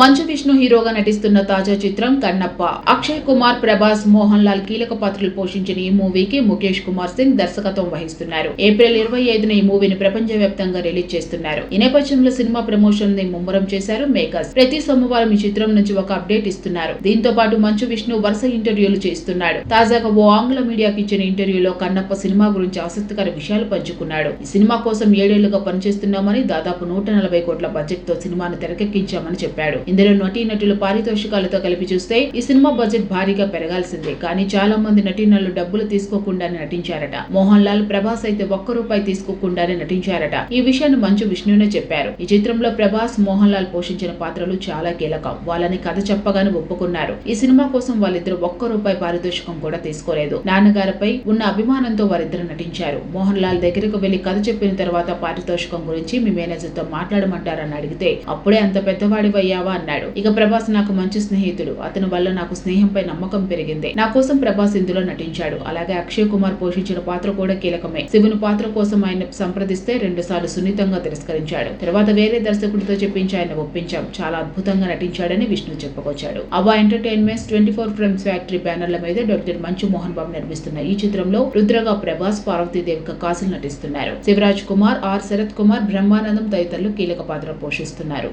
మంచు విష్ణు హీరోగా నటిస్తున్న తాజా చిత్రం కన్నప్ప. అక్షయ్ కుమార్ ప్రభాస్ మోహన్ లాల్ కీలక పాత్రలు పోషించిన ఈ మూవీకి ముఖేష్ కుమార్ సింగ్ దర్శకత్వం వహిస్తున్నారు. ఏప్రిల్ ఇరవై ఐదున ఈ మూవీని ప్రపంచ వ్యాప్తంగా రిలీజ్ చేస్తున్నారు. ఈ నేపథ్యంలో సినిమా ప్రమోషన్ని ముమ్మరం చేశారు మేకర్స్. ప్రతి సోమవారం ఈ చిత్రం నుంచి ఒక అప్డేట్ ఇస్తున్నారు. దీంతో పాటు మంచు విష్ణు వరుస ఇంటర్వ్యూలు చేస్తున్నాడు. తాజాగా ఓ ఆంగ్ల మీడియాకి ఇచ్చిన ఇంటర్వ్యూలో కన్నప్ప సినిమా గురించి ఆసక్తికర విషయాలు పంచుకున్నాడు. ఈ సినిమా కోసం ఏడేళ్ళుగా పనిచేస్తున్నామని దాదాపు నూట నలభై కోట్ల బడ్జెట్తో సినిమాను తెరకెక్కించామని చెప్పాడు. ఇందులో నటీనటులు పారితోషికాలతో కలిపి చూస్తే ఈ సినిమా బడ్జెట్ భారీగా పెరగాల్సిందే. కానీ చాలా మంది నటీనటులు డబ్బులు తీసుకోకుండానే నటించారట. మోహన్ లాల్ ప్రభాస్ అయితే ఒక్క రూపాయి తీసుకోకుండానే నటించారట. ఈ విషయాన్ని మంచు విష్ణునే చెప్పారు. ఈ చిత్రంలో ప్రభాస్ మోహన్ లాల్ పోషించిన పాత్రలు చాలా కీలకం. వాళ్ళని కథ చెప్పగానే ఒప్పుకున్నారు. ఈ సినిమా కోసం వాళ్ళిద్దరు ఒక్క రూపాయి పారితోషికం కూడా తీసుకోలేదు. నాన్నగారిపై ఉన్న అభిమానంతో వారిద్దరు నటించారు. మోహన్ లాల్ దగ్గరకు వెళ్ళి కథ చెప్పిన తర్వాత పారితోషికం గురించి మీ మేనేజర్తో మాట్లాడమంటారని అడిగితే అప్పుడే అంత పెద్దవాడివయ్యావా అన్నాడు. ఇక ప్రభాస్ నాకు మంచి స్నేహితుడు. అతని వల్ల నాకు స్నేహంపై నమ్మకం పెరిగింది. నా కోసం ప్రభాస్ ఇందులో నటించాడు. అలాగే అక్షయ్ కుమార్ పోషించిన పాత్ర కూడా కీలకమే. శివుని పాత్ర కోసం ఆయన సంప్రదిస్తే రెండు సార్లు సున్నితంగా తిరస్కరించాడు. తర్వాత వేరే దర్శకుడితో చెప్పించి ఆయన ఒప్పించాం. చాలా అద్భుతంగా నటించాడని విష్ణు చెప్పుకొచ్చాడు. Ava entertainments twenty four frames factory బ్యానర్ల మీద డాక్టర్ మంచు మోహన్ బాబు నిర్మిస్తున్న ఈ చిత్రంలో రుద్రగా ప్రభాస్ పార్వతీదేవిక కాసులు నటిస్తున్నారు. శివరాజ్ కుమార్ ఆర్ శరత్ కుమార్ బ్రహ్మానందం తదితరులు కీలక పాత్ర పోషిస్తున్నారు.